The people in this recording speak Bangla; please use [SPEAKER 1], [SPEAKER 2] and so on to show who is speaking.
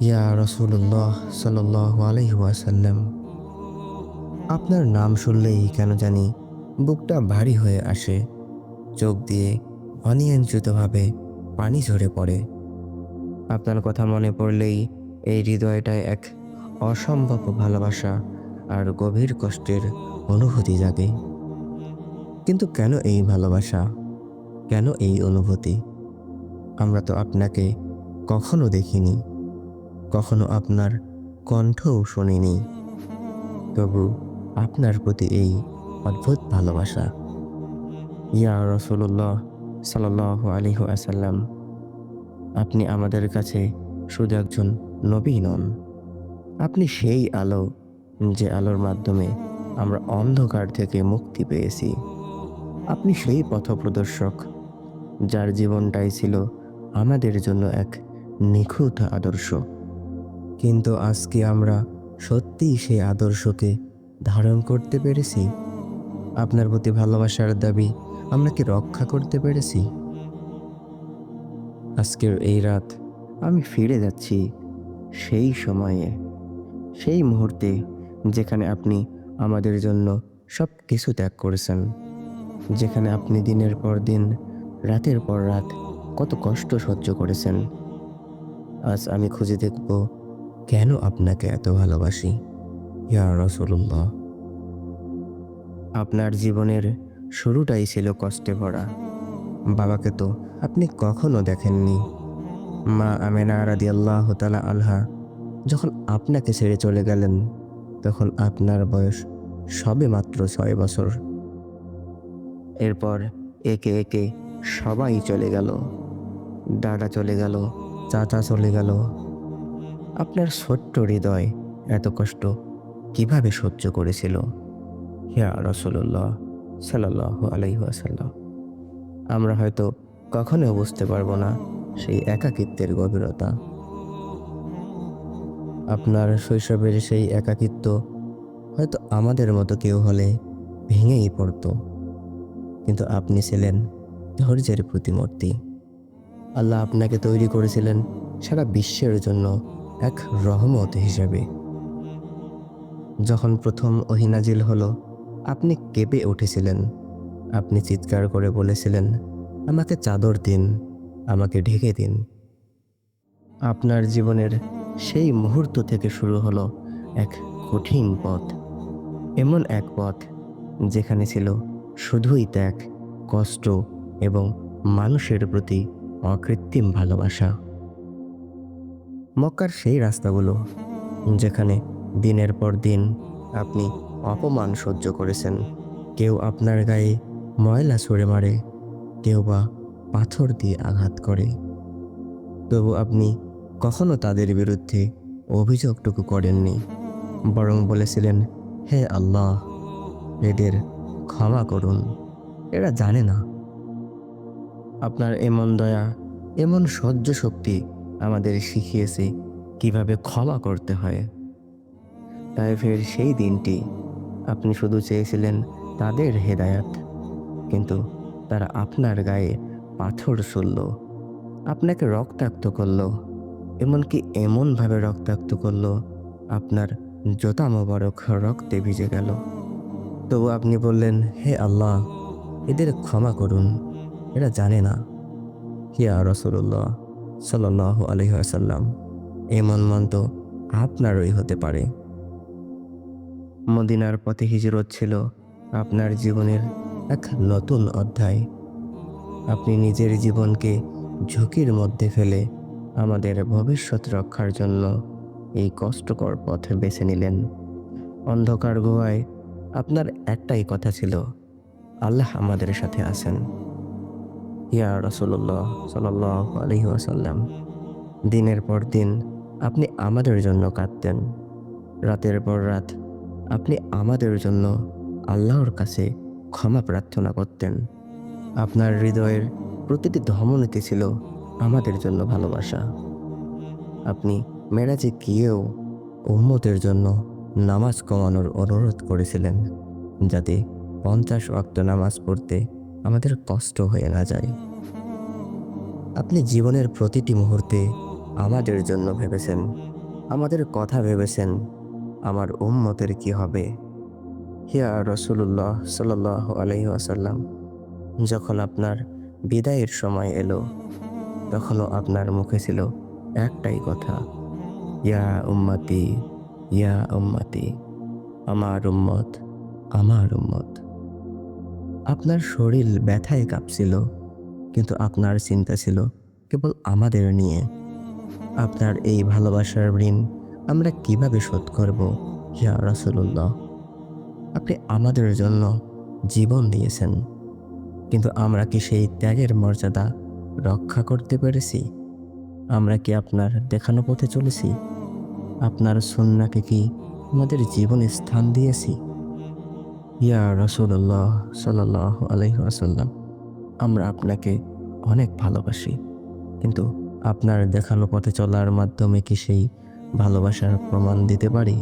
[SPEAKER 1] ইয়া রসুল্লাহ সাল্লাহ আলহিহাসাল্লাম আপনার নাম শুনলেই কেন জানি বুকটা ভারী হয়ে আসে। চোখ দিয়ে অনিয়ন্ত্রিতভাবে পানি ঝরে পড়ে। আপনার কথা মনে পড়লেই এই হৃদয়টায় এক অসম্ভব ভালোবাসা আর গভীর কষ্টের অনুভূতি জাগে। কিন্তু কেন এই ভালোবাসা? কেন এই অনুভূতি? আমরা তো আপনাকে কখনো দেখিনি। কখনো আপনার কণ্ঠও শুনিনি। তবু আপনার প্রতি এই অদ্ভুত ভালোবাসা। ইয়া রসুল্লাহ সাল্লাহ আলিহ আসাল্লাম আপনি আমাদের কাছে শুধু একজন নবী নন। আপনি সেই আলো যে আলোর মাধ্যমে আমরা অন্ধকার থেকে মুক্তি পেয়েছি। আপনি সেই পথপ্রদর্শক যার জীবনটাই ছিল আমাদের জন্য এক নিখুঁত আদর্শ। কিন্তু আজকে আমরা সত্যিই সেই আদর্শকে ধারণ করতে পেরেছি। আপনার প্রতি ভালোবাসার দাবি আমরা কি রক্ষা করতে পেরেছি? আজকের এই রাত আমি ফিরে যাচ্ছি সেই সময়ে, সেই মুহূর্তে যেখানে আপনি আমাদের জন্য সব কিছু ত্যাগ করেছেন, যেখানে আপনি দিনের পর দিন, রাতের পর রাত কত কষ্ট সহ্য করেছেন। আজ আমি খুঁজে দেখব কেন আপনাকে এত ভালোবাসি? ইয়া রসুল্লাহ আপনার জীবনের শুরুটাই ছিল কষ্টে ভরা। বাবাকে তো আপনি কখনো দেখেননি। মা আমেনা রাদি আল্লাহ তালা আলহা যখন আপনাকে ছেড়ে চলে গেলেন, তখন আপনার বয়স সবে মাত্র ছয় বছর। এরপর একে একে সবাই চলে গেল। দাদা চলে গেল, চাচা চলে গেল আপনার ছোট্ট হৃদয় এত কষ্ট কীভাবে সহ্য করেছিল? হিয়া রসুল্লাহ সাল্লাহ আলাইহাসাল্লাম আমরা হয়তো কখনো বুঝতে পারব না সেই একাকিত্বের গভীরতা। আপনার শৈশবের সেই একাকিত্ব হয়তো আমাদের মতো কেউ হলে ভেঙেই পড়তো। কিন্তু আপনি ছিলেন ধৈর্যের প্রতিমূর্তি। আল্লাহ আপনাকে তৈরি করেছিলেন সারা বিশ্বের জন্য এক রহমত হিসেবে। যখন প্রথম অহিনাজিল হলো, আপনি কেঁপে উঠেছিলেন। আপনি চিৎকার করে বলেছিলেন, আমাকে চাদর দিন, আমাকে ঢেকে দিন। আপনার জীবনের সেই মুহূর্ত থেকে শুরু হলো এক কঠিন পথ। এমন এক পথ যেখানে ছিল শুধুই ত্যাগ, কষ্ট এবং মানুষের প্রতি অকৃত্রিম ভালোবাসা। মক্কার সেই রাস্তাগুলো যেখানে দিনের পর দিন আপনি অপমান সহ্য করেছেন। কেউ আপনার গায়ে ময়লা ছুঁড়ে মারে, কেউ বা পাথর দিয়ে আঘাত করে। তবু আপনি কখনো তাদের বিরুদ্ধে অভিযোগটুকু করেননি, বরং বলেছিলেন, হে আল্লাহ, এদের ক্ষমা করুন, এরা জানে না। আপনার এমন দয়া, এমন সহ্য শক্তি আমাদের শিখিয়েছে কীভাবে ক্ষমা করতে হয়। তাই ফের সেই দিনটি আপনি শুধু চেয়েছিলেন তাদের হেদায়াত, কিন্তু তারা আপনার গায়ে পাথর ছুড়ল, আপনাকে রক্তাক্ত করল, এমনকি এমনভাবে রক্তাক্ত করল, আপনার জোতা মোবারক রক্তে ভিজে গেল। তবু আপনি বললেন, হে আল্লাহ, এদের ক্ষমা করুন, এরা জানে না। হিয়া রসুল্লাহ সাল্লাহ আলহাসাল্লাম এমন মন তো আপনারই হতে পারে। মদিনার পথে হিজরত ছিল আপনার জীবনের এক নতুন অধ্যায়। আপনি নিজের জীবনকে ঝুঁকির মধ্যে ফেলে আমাদের ভবিষ্যৎ রক্ষার জন্য এই কষ্টকর পথ বেছে নিলেন। অন্ধকার গুহায় আপনার একটাই কথা ছিল, আল্লাহ আমাদের সাথে আছেন। ইয়া রসুল্লাহ সাল আলহি আসাল্লাম দিনের পর দিন আপনি আমাদের জন্য কাঁদতেন। রাতের পর রাত আপনি আমাদের জন্য আল্লাহর কাছে ক্ষমা প্রার্থনা করতেন। আপনার হৃদয়ের প্রতিটি ধমনীতি ছিল আমাদের জন্য ভালোবাসা। আপনি মেরাজে গিয়েও উম্মতের জন্য নামাজ কমানোর অনুরোধ করেছিলেন, যাতে পঞ্চাশ ওয়াক্ত নামাজ পড়তে আমাদের কষ্ট হয়ে না যায়। আপনি জীবনের প্রতিটি মুহূর্তে আমাদের জন্য ভেবেছেন, আমাদের কথা ভেবেছেন, আমার উম্মতের কি হবে? হিয়া রসুল্লাহ সাল্লাহ আলহি আসাল্লাম যখন আপনার বিদায়ের সময় এলো, তখনও আপনার মুখে ছিল একটাই কথা, ইয়া উম্মাতি ইয়া উম্মাতি, আমার উম্মত আমার উম্মত। আপনার শরীর ব্যথায় কাঁপছিল, কিন্তু আপনার চিন্তা ছিল কেবল আমাদের নিয়ে। আপনার এই ভালোবাসার ঋণ আমরা কীভাবে শোধ করব, ইয়া রসুল্লাহ আপনি আমাদের জন্য জীবন দিয়েছেন, কিন্তু আমরা কি সেই ত্যাগের মর্যাদা রক্ষা করতে পেরেছি? আমরা কি আপনার দেখানো পথে চলেছি? আপনার সন্নাকে কি আমাদের জীবনে স্থান দিয়েছি? ইয়া রসুল্লাহ সাল্লাহ আলহাসাল্লাম আমরা আপনাকে অনেক ভালোবাসি। কিন্তু আপনার দেখানো পথে চলার মাধ্যমে কি সেই ভালোবাসার প্রমাণ দিতে পারি?